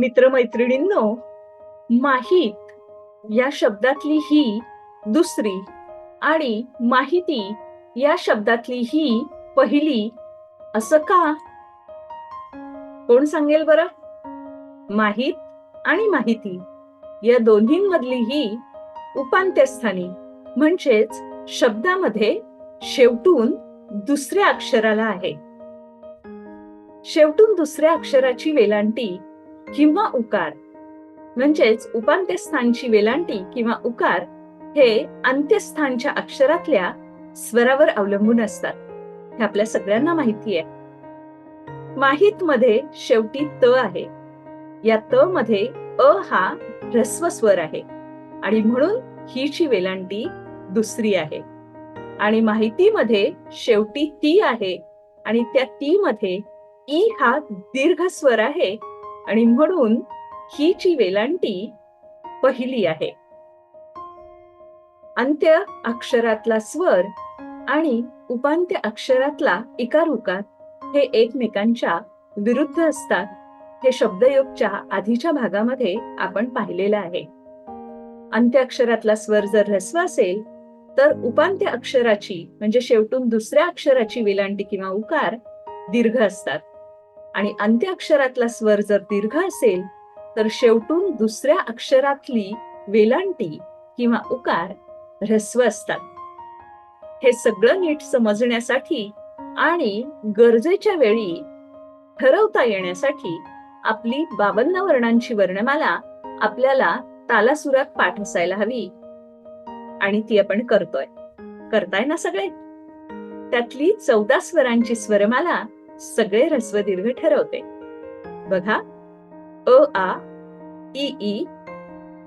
मित्रमैत्रिणींनो माहीत या शब्दातली ही दुसरी आणि माहिती या शब्दातली ही पहिली असं का? कोण सांगेल बरं? माहीत आणि माहिती या दोन्हींमधली ही उपांत्यस्थानी म्हणजेच शब्दामध्ये शेवटून दुसऱ्या अक्षराला आहे. शेवटून दुसऱ्या अक्षराची वेलांटी किंवा उकार. म्हणजेच उपांत्यस्थानची वेलांटी किंवा उकार हे अंत्यस्थानच्या अक्षरातल्या स्वरावर अवलंबून असतात. हे आपल्या सगळ्यांना माहिती आहे. माहीत मध्ये शेवटी त आहे. या त मध्ये अ हा ह्रस्व स्वर आहे. आणि म्हणून हीची वेलांटी दुसरी आहे. आणि माहितीमध्ये शेवटी ती आहे. आणि त्या ती मध्ये ई हा दीर्घ स्वर आहे. आणि म्हणून ही जी वेलांटी पहिली आहे. अंत्य अक्षरातला स्वर आणि उपांत्य अक्षरातला इकार उकार हे एकमेकांच्या विरुद्ध असतात हे शब्दयोगच्या आधीच्या भागामध्ये आपण पाहिलेलं आहे. अंत्य अक्षरातला स्वर जर ह्रस्व असेल तर उपांत्य अक्षराची म्हणजे शेवटून दुसऱ्या अक्षराची वेलांटी किंवा उकार दीर्घ असतात. आणि अंत्य अक्षरातला स्वर जर दीर्घ असेल तर शेवटून दुसऱ्या अक्षरातली वेलांटी किंवा उकार ह्रस्व असतात. हे सगळं नीट समजण्यासाठी आणि गरजेच्या वेळी ठरवता येण्यासाठी आपली बावन्न वर्णांची वर्णमाला आपल्याला तालासुरात पाठ असायला हवी. आणि ती आपण करतोय. करताय ना सगळे? त्यातली चौदा स्वरांची स्वरमाला सगळे ह्रस्व दीर्घ ठरवते. बघा अ आ इ ई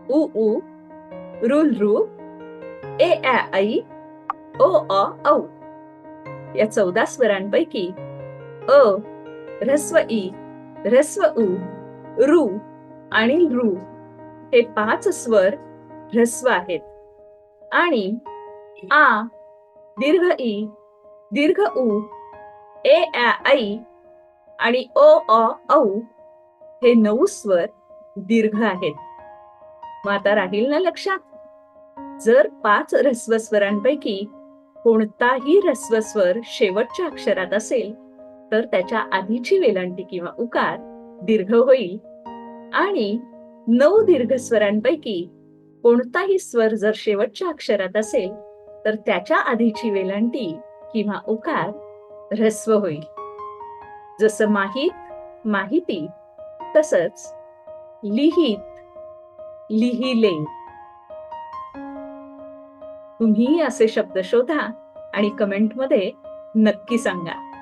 उ उ रुल रु ए ऐ ओ अ औ. या चौदा स्वरांपैकी अ ह्रस्व ई ह्रस्व उ रु आणि रु हे पाच स्वर ह्रस्व आहेत. आणि आ दीर्घ ई दीर्घ उ ए ऍ ऐ आणि ओ अ औ हे नऊ स्वर दीर्घ आहेत. मग आता राहील ना लक्षात? जर पाच ह्रस्व स्वरांपैकी कोणताही ह्रस्व स्वर शेवटच्या अक्षरात असेल तर त्याच्या आधीची वेलांटी किंवा उकार दीर्घ होईल. आणि नऊ दीर्घ स्वरांपैकी कोणताही स्वर जर शेवटच्या अक्षरात असेल तर त्याच्या आधीची वेलांटी किंवा उकार ह्रस्व होईल. जसं माहीत माहिती तसंच लिहित लिहिले. तुम्ही असे शब्द शोधा आणि कमेंटमध्ये नक्की सांगा.